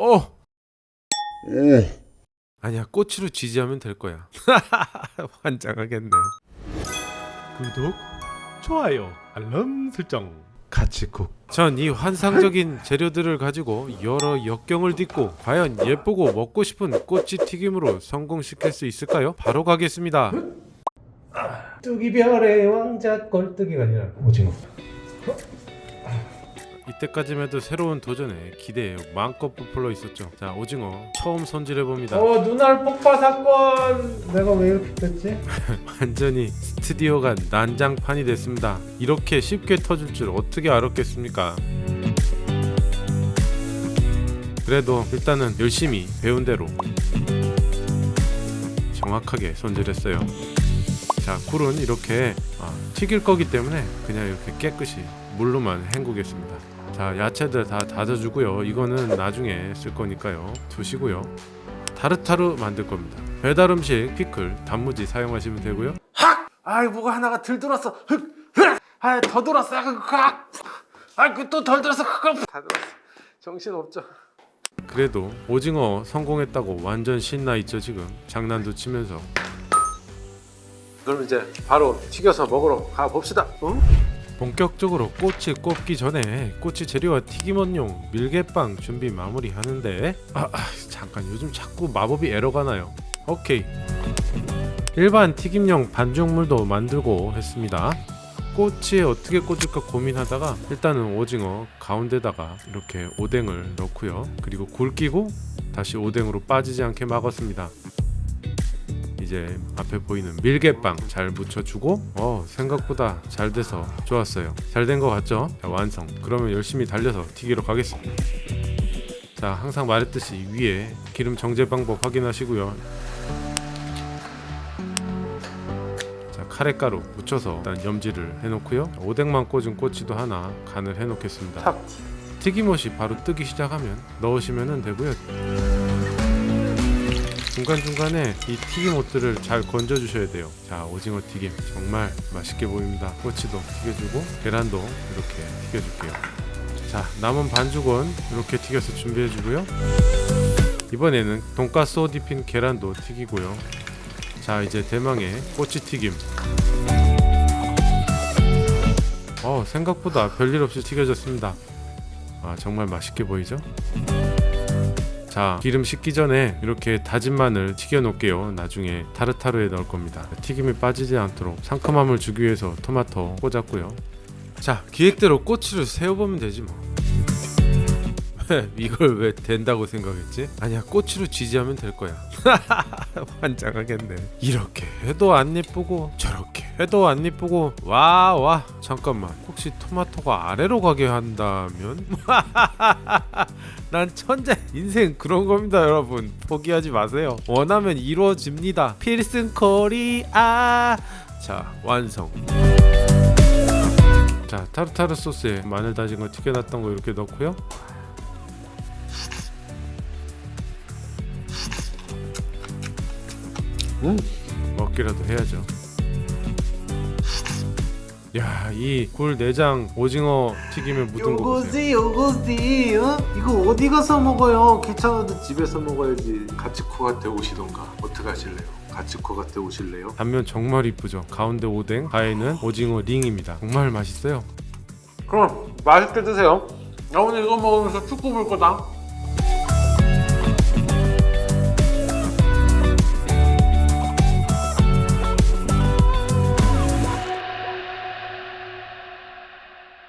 어. 아니야 꼬치로 지지하면 될 거야. 환장하겠네. 구독, 좋아요, 알람 설정. 같이 쿡. 전 이 환상적인 재료들을 가지고 여러 역경을 딛고 과연 예쁘고 먹고 싶은 꼬치 튀김으로 성공시킬 수 있을까요? 바로 가겠습니다. 뚜기별의 왕자 꼴뚜기가 아니라 오징어. 이때까지만 해도 새로운 도전에 기대에 마음껏 부풀어 있었죠. 자 오징어 처음 손질해 봅니다. 어 눈알 폭파 사건 내가 왜 이렇게 됐지? 완전히 스튜디오가 난장판이 됐습니다. 이렇게 쉽게 터질 줄 어떻게 알았겠습니까? 그래도 일단은 열심히 배운 대로 정확하게 손질했어요. 자, 굴은 이렇게 아, 튀길 거기 때문에 그냥 이렇게 깨끗이 물로만 헹구겠습니다. 자, 야채들 다 다져주고요. 이거는 나중에 쓸 거니까요. 두시고요. 타르타르 만들 겁니다. 배달 음식, 피클, 단무지 사용하시면 되고요. 아이 뭐가 하나가 덜 들었어 아더 들었어 아그또 덜 들었어 다 들었어 정신 없죠 그래도 오징어 성공했다고 완전 신나 있죠 지금 장난도 치면서 그럼 이제 바로 튀겨서 먹으러 가 봅시다. 응? 본격적으로 꼬치 꼽기 전에 꼬치 재료와 튀김원용 밀개빵 준비 마무리하는데 아, 아 잠깐 요즘 자꾸 마법이 에러가 나요. 오케이. 일반 튀김용 반죽물도 만들고 했습니다. 꼬치에 어떻게 꽂을까 고민하다가 일단은 오징어 가운데다가 이렇게 오뎅을 넣고요. 그리고 굴 끼고 다시 오뎅으로 빠지지 않게 막았습니다 이제 앞에 보이는 밀개빵 잘 묻혀주고 어 생각보다 잘 돼서 좋았어요. 잘 된 것 같죠? 자, 완성. 그러면 열심히 달려서 튀기러 가겠습니다. 자 항상 말했듯이 위에 기름 정제 방법 확인하시고요. 자 카레가루 묻혀서 일단 염지를 해놓고요. 오뎅만 꽂은 꼬치도 하나 간을 해놓겠습니다. 탁. 튀김옷이 바로 뜨기 시작하면 넣으시면 되고요. 중간중간에 이 튀김옷들을 잘 건져 주셔야 돼요. 자, 오징어 튀김 정말 맛있게 보입니다. 꼬치도 튀겨주고 계란도 이렇게 튀겨줄게요. 자, 남은 반죽은 이렇게 튀겨서 준비해 주고요. 이번에는 돈가스 옷 입힌 계란도 튀기고요. 자, 이제 대망의 꼬치 튀김. 어, 생각보다 별일 없이 튀겨졌습니다. 아 정말 맛있게 보이죠? 자 기름 식기 전에 이렇게 다진 마늘 튀겨 놓을게요. 나중에 타르타르에 넣을 겁니다. 튀김이 빠지지 않도록 상큼함을 주기 위해서 토마토 꽂았고요. 자 기획대로 꼬치를 세워보면 되지 뭐. 이걸 왜 된다고 생각했지? 아니야 꼬치로 지지하면 될 거야. 환장하겠네. 이렇게 해도 안 예쁘고 저렇게 해도 안 예쁘고 와 와. 잠깐만 혹시 토마토가 아래로 가게 한다면 난 천재. 인생 그런 겁니다 여러분. 포기하지 마세요. 원하면 이루어집니다. 필승 코리아. 자 완성. 자 타르타르 소스에 마늘 다진 거 튀겨놨던 거 이렇게 넣고요. 음. 먹기라도 해야죠. 야, 이 굴 내장 오징어 튀김에 묻은 거 보세요. 요거지 요거지 어? 이거 어디 가서 먹어요 귀찮아도 집에서 먹어야지 가츠코가테 오시던가 어떻게 하실래요 가츠코가테 오실래요 단면 정말 이쁘죠. 가운데 오뎅, 가에는 오징어 링입니다. 정말 맛있어요. 그럼 맛있게 드세요 나 오늘 이거 먹으면서 축구 볼 거다